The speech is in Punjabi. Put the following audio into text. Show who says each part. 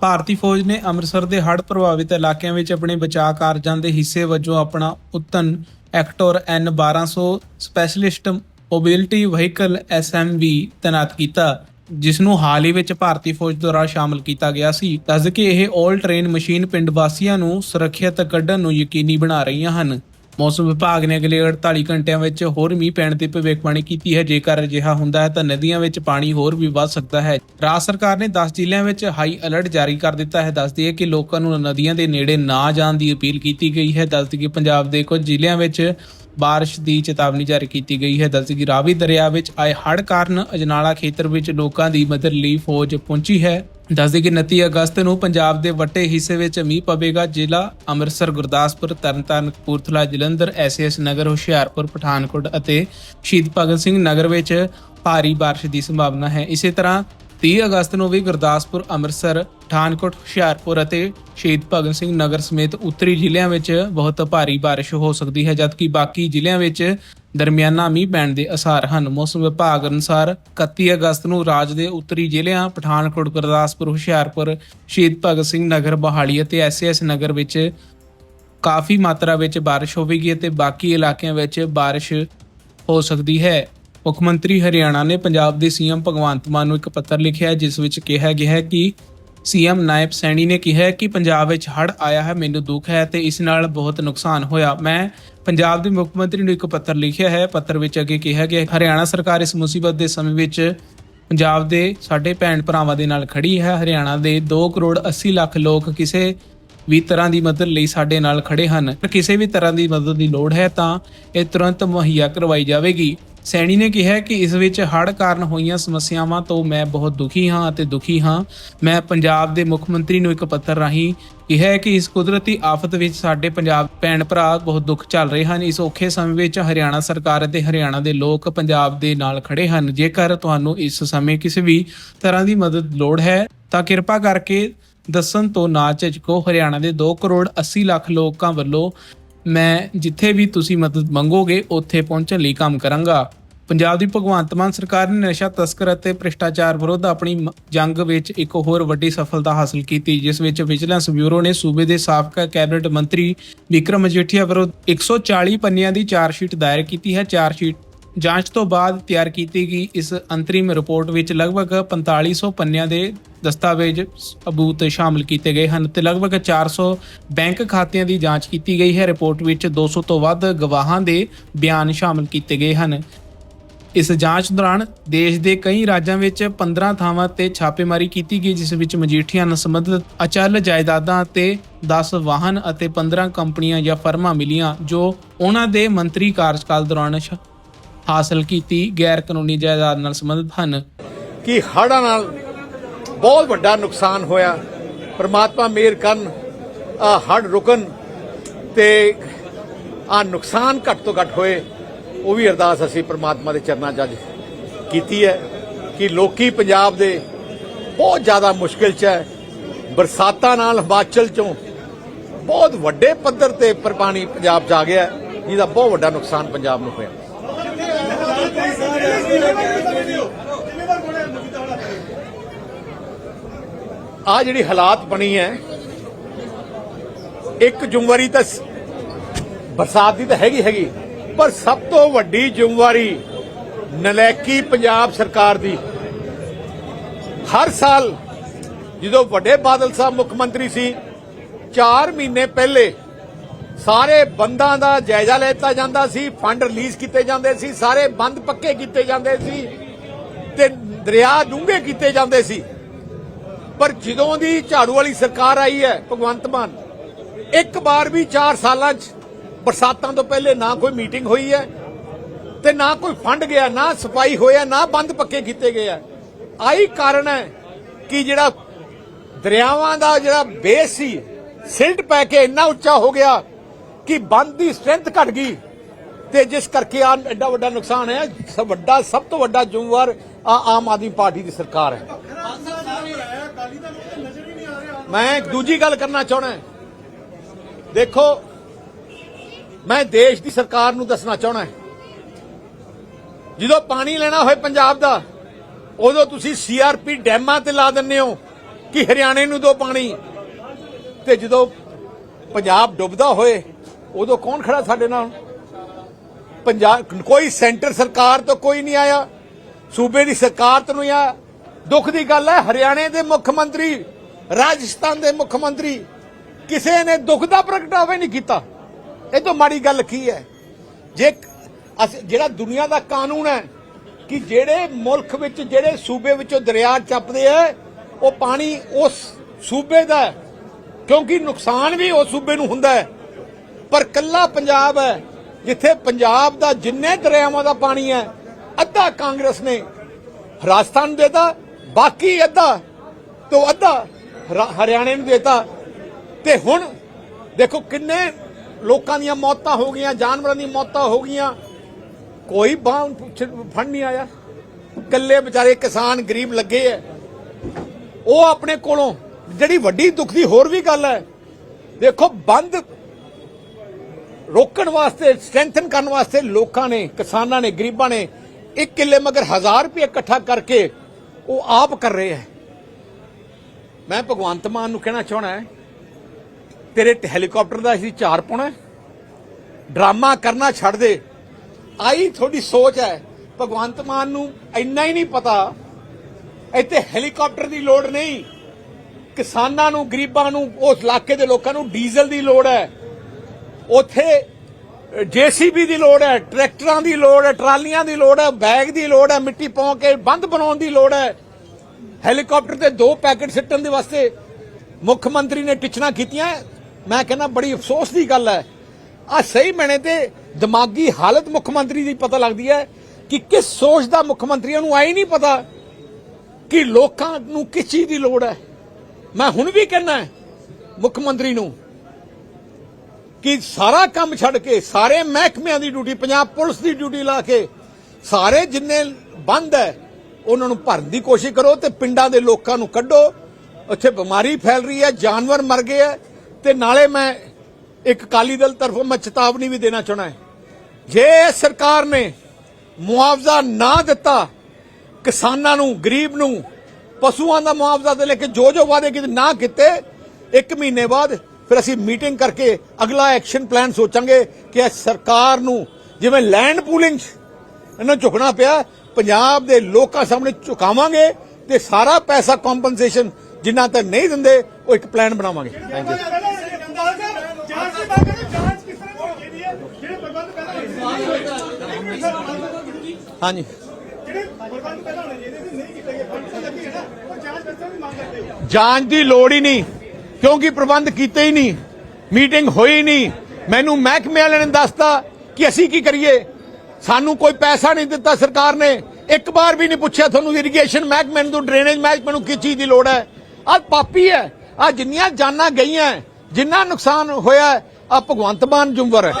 Speaker 1: ਭਾਰਤੀ ਫੌਜ ਨੇ ਅੰਮ੍ਰਿਤਸਰ ਦੇ ਹੜ੍ਹ ਪ੍ਰਭਾਵਿਤ ਇਲਾਕਿਆਂ ਵਿੱਚ ਆਪਣੇ ਬਚਾਅ ਕਾਰਜਾਂ ਦੇ ਹਿੱਸੇ ਵਜੋਂ ਆਪਣਾ ਉਤਨ ਐਕਟੋਰ ਐਨ 1200 ਸਪੈਸ਼ਲਿਸਟ ਮੋਬਿਲਿਟੀ ਵਹੀਕਲ ਐਸਐਮਵੀ ਤੈਨਾਤ ਕੀਤਾ, ਜਿਸ ਨੂੰ ਹਾਲ ਹੀ ਵਿੱਚ ਭਾਰਤੀ ਫੌਜ ਦੁਆਰਾ ਸ਼ਾਮਲ ਕੀਤਾ ਗਿਆ ਸੀ। ਦੱਸ ਕਿ ਇਹ 올 ਟ੍ਰੇਨ ਮਸ਼ੀਨ ਪਿੰਡ ਵਾਸੀਆਂ ਨੂੰ ਸੁਰੱਖਿਅਤ ਕੱਢਣ ਨੂੰ ਯਕੀਨੀ ਬਣਾ ਰਹੀਆਂ ਹਨ। ਮੌਸਮ ਵਿਭਾਗ ਨੇ ਅਗਲੇ 48 ਘੰਟਿਆਂ ਵਿੱਚ ਹੋਰ ਮੀਂਹ ਪੈਣ ਦੀ ਭਵਿੱਖਬਾਣੀ ਕੀਤੀ ਹੈ। ਜੇਕਰ ਅਜਿਹਾ ਹੁੰਦਾ ਹੈ ਤਾਂ ਨਦੀਆਂ ਵਿੱਚ ਪਾਣੀ ਹੋਰ ਵੀ ਵੱਧ ਸਕਦਾ ਹੈ। ਰਾਜ ਸਰਕਾਰ ਨੇ 10 ਜ਼ਿਲ੍ਹਿਆਂ ਵਿੱਚ ਹਾਈ ਅਲਰਟ ਜਾਰੀ ਕਰ ਦਿੱਤਾ ਹੈ। ਦੱਸਦੀ ਹੈ ਕਿ ਲੋਕਾਂ ਨੂੰ ਨਦੀਆਂ ਦੇ ਨੇੜੇ ਨਾ ਜਾਣ ਦੀ ਅਪੀਲ ਕੀਤੀ ਗਈ ਹੈ। ਦੱਸਦੀ ਕਿ ਪੰਜਾਬ ਦੇ ਕੁਝ ਜ਼ਿਲ੍ਹਿਆਂ ਵਿੱਚ ਬਾਰਿਸ਼ ਦੀ ਚੇਤਾਵਨੀ ਜਾਰੀ ਕੀਤੀ ਗਈ ਹੈ। ਦੱਸਦੀ ਕਿ ਰਾਵੀ ਦਰਿਆ ਵਿੱਚ ਆਏ ਹੜ੍ਹ ਕਾਰਨ ਅਜਨਾਲਾ ਖੇਤਰ ਵਿੱਚ ਲੋਕਾਂ ਦੀ ਮਦਦ ਲਈ ਫੌਜ ਪਹੁੰਚੀ ਹੈ। ਦੱਸਦੇ ਕਿ 29 ਅਗਸਤ ਨੂੰ ਪੰਜਾਬ ਦੇ ਵੱਡੇ ਹਿੱਸੇ ਵਿੱਚ ਮੀਂਹ ਪਵੇਗਾ। ਜ਼ਿਲ੍ਹਾ ਅੰਮ੍ਰਿਤਸਰ, ਗੁਰਦਾਸਪੁਰ, ਤਰਨਤਾਰਨ, ਕਪੂਰਥਲਾ, ਜਲੰਧਰ ਐਸਐਸ ਨਗਰ, ਹੁਸ਼ਿਆਰਪੁਰ, ਪਠਾਨਕੋਟ ਅਤੇ ਸ਼ਹੀਦ ਭਗਤ ਸਿੰਘ ਨਗਰ ਵਿੱਚ ਭਾਰੀ ਬਾਰਿਸ਼ ਦੀ ਸੰਭਾਵਨਾ ਹੈ। ਇਸੇ ਤਰ੍ਹਾਂ 30 ਅਗਸਤ ਨੂੰ ਵੀ ਗੁਰਦਾਸਪੁਰ, ਅੰਮ੍ਰਿਤਸਰ ਪਠਾਨਕੋਟ ਹੁਸ਼ਿਆਰਪੁਰ ਅਤੇ ਸ਼ਹੀਦ ਭਗਤ ਸਿੰਘ ਨਗਰ ਸਮੇਤ ਉੱਤਰੀ ਜ਼ਿਲ੍ਹਿਆਂ ਵਿੱਚ ਬਹੁਤ ਭਾਰੀ ਬਾਰਿਸ਼ ਹੋ ਸਕਦੀ ਹੈ, ਜਦਕਿ ਬਾਕੀ ਜ਼ਿਲ੍ਹਿਆਂ ਵਿੱਚ ਦਰਮਿਆਨਾ ਮੀਂਹ ਪੈਣ ਦੇ ਅਸਾਰ ਹਨ। ਮੌਸਮ ਵਿਭਾਗ ਅਨੁਸਾਰ 31 ਅਗਸਤ ਨੂੰ ਰਾਜ ਦੇ ਉੱਤਰੀ ਜ਼ਿਲ੍ਹਿਆਂ ਪਠਾਨਕੋਟ, ਗੁਰਦਾਸਪੁਰ, ਹੁਸ਼ਿਆਰਪੁਰ, ਸ਼ਹੀਦ ਭਗਤ ਸਿੰਘ ਨਗਰ ਬਹਾਲੀ ਅਤੇ ਐਸਐਸ ਨਗਰ ਵਿੱਚ ਕਾਫੀ ਮਾਤਰਾ ਵਿੱਚ ਬਾਰਿਸ਼ ਹੋਵੇਗੀ ਅਤੇ ਬਾਕੀ ਇਲਾਕਿਆਂ ਵਿੱਚ ਬਾਰਿਸ਼ ਹੋ ਸਕਦੀ ਹੈ। ਮੁੱਖ ਮੰਤਰੀ ਹਰਿਆਣਾ ਨੇ ਪੰਜਾਬ ਦੇ ਸੀਐਮ ਭਗਵੰਤ ਮਾਨ ਨੂੰ ਇੱਕ ਪੱਤਰ ਲਿਖਿਆ ਜਿਸ ਵਿੱਚ ਕਿਹਾ ਗਿਆ ਹੈ ਕਿ ਸੀਐਮ ਨਾਇਬ ਸੈਣੀ ਨੇ ਕਿਹਾ ਹੈ ਕਿ ਪੰਜਾਬ ਵਿੱਚ ਹੜ੍ਹ ਆਇਆ ਹੈ, ਮੈਨੂੰ ਦੁੱਖ ਹੈ ਤੇ ਇਸ ਨਾਲ ਬਹੁਤ ਨੁਕਸਾਨ ਹੋਇਆ। ਮੈਂ ਪੰਜਾਬ ਦੇ ਮੁੱਖ ਮੰਤਰੀ ਨੂੰ ਇੱਕ ਪੱਤਰ ਲਿਖਿਆ ਹੈ। ਪੱਤਰ ਵਿੱਚ ਅੱਗੇ ਕਿਹਾ ਗਿਆ ਹਰਿਆਣਾ ਸਰਕਾਰ ਇਸ ਮੁਸੀਬਤ ਦੇ ਸਮੇਂ ਵਿੱਚ ਪੰਜਾਬ ਦੇ ਸਾਡੇ ਭੈਣ ਭਰਾਵਾਂ ਦੇ ਨਾਲ ਖੜੀ ਹੈ। ਹਰਿਆਣਾ ਦੇ 2 ਕਰੋੜ 80 ਲੱਖ ਲੋਕ ਕਿਸੇ ਵੀ ਤਰ੍ਹਾਂ ਦੀ ਮਦਦ ਲਈ ਸਾਡੇ ਨਾਲ ਖੜੇ ਹਨ। ਕਿਸੇ ਵੀ ਤਰ੍ਹਾਂ ਦੀ ਮਦਦ ਦੀ ਲੋੜ ਹੈ ਤਾਂ ਇਹ ਤੁਰੰਤ ਮੁਹੱਈਆ ਕਰਵਾਈ ਜਾਵੇਗੀ। ਸੈਣੀ ਨੇ ਕਿਹਾ ਕਿ ਇਸ ਵਿੱਚ ਹੜ੍ਹ ਕਾਰਨ ਹੋਈਆਂ ਸਮੱਸਿਆਵਾਂ ਤੋਂ ਮੈਂ ਬਹੁਤ ਦੁਖੀ ਹਾਂ ਅਤੇ ਦੁਖੀ ਹਾਂ। ਮੈਂ ਪੰਜਾਬ ਦੇ ਮੁੱਖ ਮੰਤਰੀ ਨੂੰ ਇੱਕ ਪੱਤਰ ਰਾਹੀਂ ਕਿਹਾ ਕਿ ਇਸ ਕੁਦਰਤੀ ਆਫਤ ਵਿੱਚ ਸਾਡੇ ਪੰਜਾਬ ਭੈਣ ਭਰਾ ਬਹੁਤ ਦੁੱਖ ਚੱਲ ਰਹੇ ਹਨ। ਇਸ ਔਖੇ ਸਮੇਂ ਵਿੱਚ ਹਰਿਆਣਾ ਸਰਕਾਰ ਅਤੇ ਹਰਿਆਣਾ ਦੇ ਲੋਕ ਪੰਜਾਬ ਦੇ ਨਾਲ ਖੜੇ ਹਨ। ਜੇਕਰ ਤੁਹਾਨੂੰ ਇਸ ਸਮੇਂ ਕਿਸੇ ਵੀ ਤਰ੍ਹਾਂ ਦੀ ਮਦਦ ਲੋੜ ਹੈ ਤਾਂ ਕਿਰਪਾ ਕਰਕੇ ਦੱਸਣ ਤੋਂ ਨਾ ਝਿਜਕੋ ਹਰਿਆਣਾ ਦੇ 2 ਕਰੋੜ 80 ਲੱਖ ਲੋਕਾਂ ਵੱਲੋਂ ਮੈਂ ਜਿੱਥੇ ਵੀ ਤੁਸੀਂ ਮਦਦ ਮੰਗੋਗੇ, ਉੱਥੇ ਪਹੁੰਚਣ ਲਈ ਕੰਮ ਕਰਾਂਗਾ। ਪੰਜਾਬ ਦੀ ਭਗਵੰਤ ਮਾਨ ਸਰਕਾਰ ਨੇ ਨਸ਼ਾ, ਤਸਕਰ ਅਤੇ ਭ੍ਰਿਸ਼ਟਾਚਾਰ ਵਿਰੁੱਧ ਆਪਣੀ ਜੰਗ ਵਿੱਚ ਇੱਕ ਹੋਰ ਵੱਡੀ ਸਫਲਤਾ ਹਾਸਲ ਕੀਤੀ, ਜਿਸ ਵਿੱਚ ਵਿਜੀਲੈਂਸ ਬਿਊਰੋ ਨੇ ਸੂਬੇ ਦੇ ਸਾਬਕਾ ਕੈਬਨਿਟ ਮੰਤਰੀ ਵਿਕਰਮ ਮਜੀਠੀਆ ਵਿਰੁੱਧ 140 ਪੰਨਿਆਂ ਦੀ ਚਾਰਜ ਸ਼ੀਟ ਦਾਇਰ ਕੀਤੀ ਹੈ। ਚਾਰਜ ਸ਼ੀਟ ਜਾਂਚ ਤੋਂ ਬਾਅਦ ਤਿਆਰ ਕੀਤੀ ਗਈ ਇਸ ਅੰਤਰਿਮ ਰਿਪੋਰਟ ਵਿੱਚ ਲਗਭਗ 4500 ਪੰਨਿਆਂ ਦੇ ਦਸਤਾਵੇਜ਼ ਸਬੂਤ ਸ਼ਾਮਲ ਕੀਤੇ ਗਏ ਹਨ ਤੇ ਲਗਭਗ 400 ਬੈਂਕ ਖਾਤਿਆਂ ਦੀ ਜਾਂਚ ਕੀਤੀ ਗਈ ਹੈ। ਰਿਪੋਰਟ ਵਿੱਚ 200 ਤੋਂ ਵੱਧ ਗਵਾਹਾਂ ਦੇ ਬਿਆਨ ਸ਼ਾਮਲ ਕੀਤੇ ਗਏ ਹਨ। ਇਸ ਜਾਂਚ ਦੌਰਾਨ ਦੇਸ਼ ਦੇ ਕਈ ਰਾਜਾਂ ਵਿੱਚ 15 ਥਾਵਾਂ ਤੇ ਛਾਪੇਮਾਰੀ ਕੀਤੀ ਗਈ, ਜਿਸ ਵਿੱਚ ਮਜੀਠੀਆਂ ਨਾਲ ਸੰਬੰਧਿਤ ਅਚਲ ਜਾਇਦਾਦਾਂ ਅਤੇ 10 ਵਾਹਨ ਅਤੇ 15 ਕੰਪਨੀਆਂ ਜਾਂ ਫਰਮਾਂ ਮਿਲੀਆਂ, ਜੋ ਉਹਨਾਂ ਦੇ ਮੰਤਰੀ ਕਾਰਜਕਾਲ ਦੌਰਾਨ ਸ਼- ਹਾਸਲ ਕੀਤੀ ਗੈਰ ਕਾਨੂੰਨੀ ਜਾਇਦਾਦ ਨਾਲ ਸੰਬੰਧਿਤ ਹਨ।
Speaker 2: ਕਿ ਹੜ੍ਹਾਂ ਨਾਲ ਬਹੁਤ ਵੱਡਾ ਨੁਕਸਾਨ ਹੋਇਆ। ਪਰਮਾਤਮਾ ਮਿਹਰ ਕਰਨ, ਆ ਹੜ੍ਹ ਰੁਕਣ ਤੇ ਆ ਨੁਕਸਾਨ ਘੱਟ ਤੋਂ ਘੱਟ ਹੋਏ, ਉਹ ਵੀ ਅਰਦਾਸ ਅਸੀਂ ਪਰਮਾਤਮਾ ਦੇ ਚਰਨਾਂ 'ਚ ਅੱਜ ਕੀਤੀ ਹੈ ਕਿ ਲੋਕੀ ਪੰਜਾਬ ਦੇ ਬਹੁਤ ਜ਼ਿਆਦਾ ਮੁਸ਼ਕਿਲ 'ਚ ਹੈ। ਬਰਸਾਤਾਂ ਨਾਲ ਹਿਮਾਚਲ 'ਚੋਂ ਬਹੁਤ ਵੱਡੇ ਪੱਧਰ ਤੇ ਪਰ ਪਾਣੀ ਪੰਜਾਬ 'ਚ ਆ ਗਿਆ ਜਿਹਦਾ ਬਹੁਤ ਵੱਡਾ ਨੁਕਸਾਨ ਪੰਜਾਬ ਨੂੰ ਹੋਇਆ। ਆ ਜਿਹੜੀ ਹਾਲਾਤ ਬਣੀ ਹੈ, ਇੱਕ ਜ਼ਿੰਮੇਵਾਰੀ ਤਾਂ ਬਰਸਾਤ ਦੀ ਤਾਂ ਹੈਗੀ ਹੈਗੀ। ਪਰ ਸਭ ਤੋਂ ਵੱਡੀ ਜ਼ਿੰਮੇਵਾਰੀ ਨਲੈਕੀ ਪੰਜਾਬ ਸਰਕਾਰ ਦੀ। ਹਰ ਸਾਲ ਜਦੋਂ ਵੱਡੇ ਬਾਦਲ ਸਾਹਿਬ ਮੁੱਖ ਮੰਤਰੀ ਸੀ 4 ਮਹੀਨੇ ਪਹਿਲੇ ਸਾਰੇ ਬੰਦਾਂ ਦਾ ਜਾਇਜ਼ਾ ਲੈਤਾ ਜਾਂਦਾ ਸੀ ਫੰਡ ਰਿਲੀਜ਼ ਕੀਤੇ ਜਾਂਦੇ ਸੀ, ਸਾਰੇ ਬੰਦ ਪੱਕੇ ਕੀਤੇ ਜਾਂਦੇ ਸੀ ਤੇ ਦਰਿਆ ਡੂੰਘੇ ਕੀਤੇ ਜਾਂਦੇ ਸੀ। ਪਰ ਜਦੋਂ ਦੀ ਝਾੜੂ ਵਾਲੀ ਸਰਕਾਰ ਆਈ ਹੈ, ਭਗਵੰਤ ਮਾਨ, ਇੱਕ ਵਾਰ ਵੀ 4 ਸਾਲਾਂ 'ਚ ਬਰਸਾਤਾਂ ਤੋਂ ਪਹਿਲੇ ਨਾ ਕੋਈ ਮੀਟਿੰਗ ਹੋਈ ਹੈ ਤੇ ਨਾ ਕੋਈ ਫੰਡ ਗਿਆ, ਨਾ ਸਫ਼ਾਈ ਹੋਇਆ, ਨਾ ਬੰਦ ਪੱਕੇ ਕੀਤੇ ਗਏ ਆ। ਆਹੀ ਕਾਰਨ ਹੈ ਕਿ ਜਿਹੜਾ ਦਰਿਆਵਾਂ ਦਾ ਜਿਹੜਾ ਬੇਸ ਸੀ ਸਿਲਟ ਪੈ ਕੇ ਇੰਨਾ ਉੱਚਾ ਹੋ ਗਿਆ ਕਿ ਬੰਦ ਦੀ ਸਟਰੈਂਥ ਘਟ ਗਈ ਤੇ ਜਿਸ ਕਰਕੇ ਆ ਐਡਾ ਵੱਡਾ ਨੁਕਸਾਨ ਹੈ, ਸਭ ਵੱਡਾ, ਸਭ ਤੋਂ ਵੱਡਾ ਜ਼ਿੰਮੇਵਾਰ ਆ ਆਮ ਆਦਮੀ ਪਾਰਟੀ ਦੀ ਸਰਕਾਰ ਹੈ। ਮੈਂ ਦੂਜੀ ਗੱਲ ਕਰਨਾ ਚਾਹਣਾ ਦੇਖੋ, ਮੈਂ ਦੇਸ਼ ਦੀ ਸਰਕਾਰ ਨੂੰ ਦੱਸਣਾ ਚਾਹਣਾ ਜਦੋਂ ਪਾਣੀ ਲੈਣਾ ਹੋਏ ਪੰਜਾਬ ਦਾ, ਉਦੋਂ ਤੁਸੀਂ ਸੀਆਰਪੀ ਡੈਮਾਂ ਤੇ ਲਾ ਦਿੰਦੇ ਹੋ ਕਿ ਹਰਿਆਣੇ ਨੂੰ ਦੋ ਪਾਣੀ। ਤੇ ਜਦੋਂ ਪੰਜਾਬ ਡੁੱਬਦਾ ਹੋਏ ਉਦੋਂ ਕੌਣ ਖੜਾ ਸਾਡੇ ਨਾਲ? ਪੰਜਾਬ, ਕੋਈ ਸੈਂਟਰ ਸਰਕਾਰ ਤੋਂ ਕੋਈ ਨਹੀਂ ਆਇਆ। ਸੂਬੇ ਦੀ ਸਰਕਾਰ ਤੋਂ ਨਹੀਂ ਆਇਆ। ਦੁੱਖ ਦੀ ਗੱਲ ਹੈ, ਹਰਿਆਣੇ ਦੇ ਮੁੱਖ ਮੰਤਰੀ, ਰਾਜਸਥਾਨ ਦੇ ਮੁੱਖ ਮੰਤਰੀ, ਕਿਸੇ ਨੇ ਦੁੱਖ ਦਾ ਪ੍ਰਗਟਾਵਾ ਨਹੀਂ ਕੀਤਾ। ਇਹ ਤੋਂ ਮਾੜੀ ਗੱਲ ਕੀ ਹੈ? ਜੇ ਅਸੀਂ- ਜਿਹੜਾ ਦੁਨੀਆ ਦਾ ਕਾਨੂੰਨ ਹੈ ਕਿ ਜਿਹੜੇ ਮੁਲਕ ਵਿੱਚ, ਜਿਹੜੇ ਸੂਬੇ ਵਿੱਚੋਂ ਦਰਿਆ ਚੱਪਦੇ ਆ, ਉਹ ਪਾਣੀ ਉਸ ਸੂਬੇ ਦਾ ਕਿਉਂਕਿ ਨੁਕਸਾਨ ਵੀ ਉਸ ਸੂਬੇ ਨੂੰ ਹੁੰਦਾ ਹੈ। ਪਰ ਕੱਲਾ ਪੰਜਾਬ ਹੈ, ਜਿੱਥੇ ਪੰਜਾਬ ਦਾ ਜਿੰਨੇ ਦਰਿਆਵਾਂ ਦਾ ਪਾਣੀ ਹੈ, ਅੱਧਾ ਕਾਂਗਰਸ ਨੇ ਰਾਜਸਥਾਨ ਨੂੰ ਦੇਤਾ, ਬਾਕੀ ਅੱਧਾ ਤੋਂ ਅੱਧਾ ਹਰਿਆਣੇ ਨੂੰ ਦੇਤਾ। ਤੇ ਹੁਣ ਦੇਖੋ ਕਿੰਨੇ ਲੋਕਾਂ ਦੀਆਂ ਮੌਤਾਂ ਹੋ ਗਈਆਂ, ਜਾਨਵਰਾਂ ਦੀਆਂ ਮੌਤਾਂ ਹੋ ਗਈਆਂ। ਕੋਈ ਬਾਹ ਫੰਡ ਨਹੀਂ ਆਇਆ। ਕੱਲੇ ਵਿਚਾਰੇ ਕਿਸਾਨ ਗਰੀਬ ਲੱਗੇ ਐ। ਉਹ ਆਪਣੇ ਕੋਲੋਂ, ਜਿਹੜੀ ਵੱਡੀ ਦੁੱਖ ਦੀ ਹੋਰ ਵੀ ਗੱਲ ਹੈ, ਦੇਖੋ ਬੰਦ ਰੋਕਣ ਵਾਸਤੇ ਸਟਰੈਂਥਨ ਕਰਨ ਵਾਸਤੇ ਲੋਕਾਂ ਨੇ, ਕਿਸਾਨਾਂ ਨੇ, ਗਰੀਬਾਂ ਨੇ ਇੱਕ ਕਿੱਲੇ ਮਗਰ 1000 ਰੁਪਏ ਇਕੱਠਾ ਕਰਕੇ ਉਹ ਆਪ ਕਰ ਰਹੇ ਹੈ। ਮੈਂ ਭਗਵੰਤ ਮਾਨ ਨੂੰ ਕਹਿਣਾ ਚਾਹਣਾ ਹੈ, ਤੇਰੇ ਟ- ਹੈਲੀਕਾਪਟਰ ਦਾ ਅਸੀਂ ਚਾਰ ਪਾਉਣਾ ਡਰਾਮਾ ਕਰਨਾ ਛੱਡ ਦੇ। ਆਈ ਤੁਹਾਡੀ ਸੋਚ ਹੈ। ਭਗਵੰਤ ਮਾਨ ਨੂੰ ਇੰਨਾ ਹੀ ਨਹੀਂ ਪਤਾ, ਇੱਥੇ ਹੈਲੀਕਾਪਟਰ ਦੀ ਲੋੜ ਨਹੀਂ। ਕਿਸਾਨਾਂ ਨੂੰ, ਗਰੀਬਾਂ ਨੂੰ, ਉਸ ਇਲਾਕੇ ਦੇ ਲੋਕਾਂ ਨੂੰ ਡੀਜ਼ਲ ਦੀ ਲੋੜ ਹੈ। ਉੱਥੇ ਜੀਸੀਬੀ ਦੀ ਲੋੜ ਹੈ, ਟਰੈਕਟਰਾਂ ਦੀ ਲੋੜ ਹੈ, ਟਰਾਲੀਆਂ ਦੀ ਲੋੜ ਹੈ, ਬੈਗ ਦੀ ਲੋੜ ਹੈ, ਮਿੱਟੀ ਪਾਉ ਕੇ ਬੰਦ ਬਣਾਉਣ ਦੀ ਲੋੜ ਹੈ। ਹੈਲੀਕਾਪਟਰ ਤੇ ਦੋ ਪੈਕੇਟ ਸਿੱਟਣ ਦੇ ਵਾਸਤੇ ਮੁੱਖ ਮੰਤਰੀ ਨੇ ਟਿਚਣਾ ਕੀਤੀਆਂ। ਮੈਂ ਕਹਿੰਦਾ ਬੜੀ ਅਫਸੋਸ ਦੀ ਗੱਲ ਹੈ। ਆ ਸਹੀ ਮੈਨੇ ਤੇ ਦਿਮਾਗੀ ਹਾਲਤ ਮੁੱਖ ਮੰਤਰੀ ਦੀ ਪਤਾ ਲੱਗਦੀ ਹੈ ਕਿ ਕਿਸ ਸੋਚ ਦਾ ਮੁੱਖ ਮੰਤਰੀਆਂ ਨੂੰ ਆਈ ਨਹੀਂ ਪਤਾ ਕਿ ਲੋਕਾਂ ਨੂੰ ਕਿਸ ਚੀਜ਼ ਦੀ ਲੋੜ ਹੈ। ਮੈਂ ਹੁਣ ਵੀ ਕਹਿੰਦਾ ਮੁੱਖ ਮੰਤਰੀ ਨੂੰ ਕਿ ਸਾਰਾ ਕੰਮ ਛੱਡ ਕੇ ਸਾਰੇ ਮਹਿਕਮਿਆਂ ਦੀ ਡਿਊਟੀ, ਪੰਜਾਬ ਪੁਲਿਸ ਦੀ ਡਿਊਟੀ ਲਾ ਕੇ ਸਾਰੇ ਜਿੰਨੇ ਬੰਦ ਹੈ, ਉਹਨਾਂ ਨੂੰ ਭਰਨ ਦੀ ਕੋਸ਼ਿਸ਼ ਕਰੋ ਤੇ ਪਿੰਡਾਂ ਦੇ ਲੋਕਾਂ ਨੂੰ ਕੱਢੋ। ਉੱਥੇ ਬਿਮਾਰੀ ਫੈਲ ਰਹੀ ਹੈ, ਜਾਨਵਰ ਮਰ ਗਏ ਹੈ ਤੇ ਨਾਲੇ ਮੈਂ ਇੱਕ ਕਾਲੀ ਦਲ ਤਰਫੋਂ ਮੈਂ ਚੇਤਾਵਨੀ ਵੀ ਦੇਣਾ ਚਾਹਣਾ ਹੈ। ਜੇ ਸਰਕਾਰ ਨੇ ਮੁਆਵਜ਼ਾ ਨਾ ਦਿੱਤਾ, ਕਿਸਾਨਾਂ ਨੂੰ, ਗਰੀਬ ਨੂੰ, ਪਸ਼ੂਆਂ ਦਾ ਮੁਆਵਜ਼ਾ ਦੇ ਲੈ ਕੇ ਜੋ ਜੋ ਵਾਅਦੇ ਕੀਤੇ ਨਾ ਕੀਤੇ, ਇੱਕ ਮਹੀਨੇ ਬਾਅਦ ਫਿਰ ਅਸੀਂ ਮੀਟਿੰਗ ਕਰਕੇ ਅਗਲਾ ਐਕਸ਼ਨ ਪਲਾਨ ਸੋਚਾਂਗੇ ਕਿ ਸਰਕਾਰ ਨੂੰ ਜਿਵੇਂ ਲੈਂਡ ਪੂਲਿੰਗ ਇਹਨਾਂ ਝੁਕਣਾ ਪਿਆ ਪੰਜਾਬ ਦੇ ਲੋਕਾਂ ਸਾਹਮਣੇ ਝੁਕਾਵਾਂਗੇ ਤੇ ਸਾਰਾ ਪੈਸਾ ਕੰਪਨਸੇਸ਼ਨ ਜਿੰਨਾ ਤੱਕ ਨਹੀਂ ਦਿੰਦੇ ਉਹ ਇੱਕ ਪਲਾਨ ਬਣਾਵਾਂਗੇ। ਥੈਂਕ ਯੂ ਹਾਂਜੀ।
Speaker 3: ਜਾਂਚ ਦੀ
Speaker 2: ਲੋੜ ਹੀ ਨਹੀਂ। ਕਿਉਂਕਿ ਪ੍ਰਬੰਧ ਕੀਤੇ ਹੀ ਨਹੀਂ ਮੀਟਿੰਗ ਹੋਈ ਨਹੀਂ। ਮੈਨੂੰ ਮਹਿਕਮੇ ਵਾਲਿਆਂ ਨੇ ਦੱਸਤਾ ਕਿ ਅਸੀਂ ਕੀ ਕਰੀਏ? ਸਾਨੂੰ ਕੋਈ ਪੈਸਾ ਨਹੀਂ ਦਿੱਤਾ ਸਰਕਾਰ ਨੇ। ਇੱਕ ਵਾਰ ਵੀ ਨਹੀਂ ਪੁੱਛਿਆ ਤੁਹਾਨੂੰ ਇਰੀਗੇਸ਼ਨ ਮਹਿਕਮੇ ਨੂੰ ਡਰੇਨੇਜ ਮਹਿਕਮੇ ਨੂੰ ਕਿਸ ਚੀਜ਼ ਦੀ ਲੋੜ ਹੈ। ਆਹ ਪਾਪੀ ਹੈ। ਆ ਜਿੰਨੀਆਂ ਜਾਨਾਂ ਗਈਆਂ, ਜਿੰਨਾ ਨੁਕਸਾਨ ਹੋਇਆ ਆ ਭਗਵੰਤ ਮਾਨ ਜੁੰਵਰ